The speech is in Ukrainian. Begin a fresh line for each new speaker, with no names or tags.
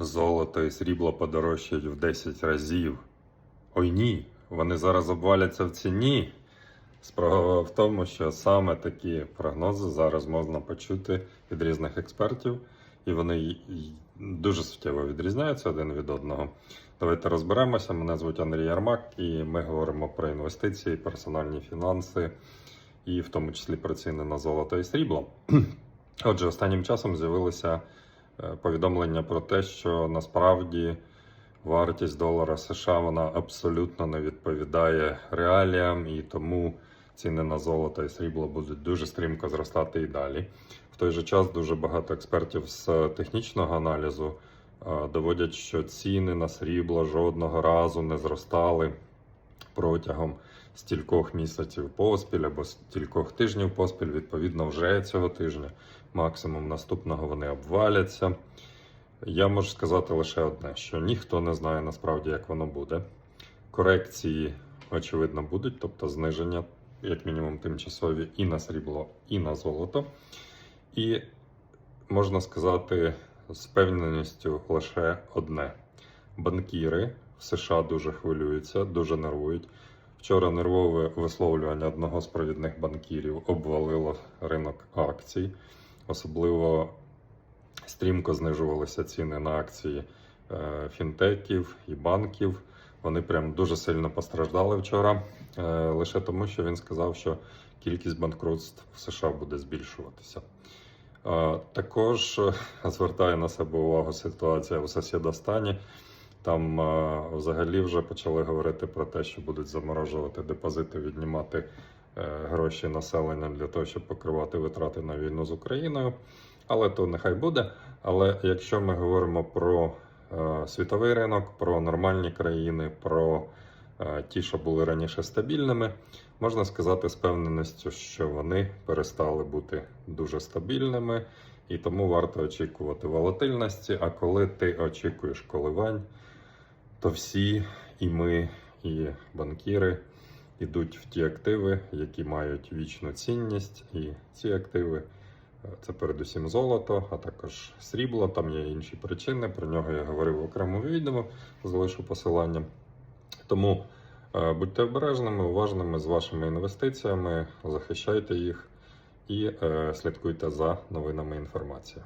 Золото і срібло подорожчають в 10 разів. Ой ні, вони зараз обваляться в ціні. Справа в тому, що саме такі прогнози зараз можна почути від різних експертів, і вони дуже суттєво відрізняються один від одного. Давайте розберемося. Мене звуть Андрій Ярмак, і ми говоримо про інвестиції, персональні фінанси, і в тому числі про ціни на золото і срібло. Отже, останнім часом з'явилися повідомлення про те, що насправді вартість долара США вона абсолютно не відповідає реаліям, і тому ціни на золото і срібло будуть дуже стрімко зростати і далі. В той же час дуже багато експертів з технічного аналізу е, доводять, що ціни на срібло жодного разу не зростали протягом стількох місяців поспіль або стількох тижнів поспіль, відповідно, вже цього тижня, максимум наступного вони обваляться. Я можу сказати лише одне: що ніхто не знає насправді, як воно буде. Корекції, очевидно, будуть, тобто зниження, як мінімум, тимчасові і на срібло, і на золото. І можна сказати з певненістю лише одне: банкіри США дуже хвилюються, дуже нервують. Вчора нервове висловлювання одного з провідних банкірів обвалило ринок акцій. Особливо стрімко знижувалися ціни на акції е, фінтеків і банків. Вони прям дуже сильно постраждали вчора, е, лише тому, що він сказав, що кількість банкрутств в США буде збільшуватися. Е, Також звертає на себе увагу ситуація у Сосєдастані. Там е, взагалі вже почали говорити про те, що будуть заморожувати депозити, віднімати е, гроші населення для того, щоб покривати витрати на війну з Україною. Але то нехай буде. Але якщо ми говоримо про е, світовий ринок, про нормальні країни, про ті, що були раніше стабільними, можна сказати з певненістю, що вони перестали бути дуже стабільними, і тому варто очікувати волатильності. А коли ти очікуєш коливань, то всі, і ми, і банкіри йдуть в ті активи, які мають вічну цінність, і ці активи. е, Це передусім золото, а також срібло. Там є інші причини. Про нього я говорив в окремому відео, залишу посилання. Тому е, будьте обережними, уважними з вашими інвестиціями, захищайте їх і е, слідкуйте за новинами інформації.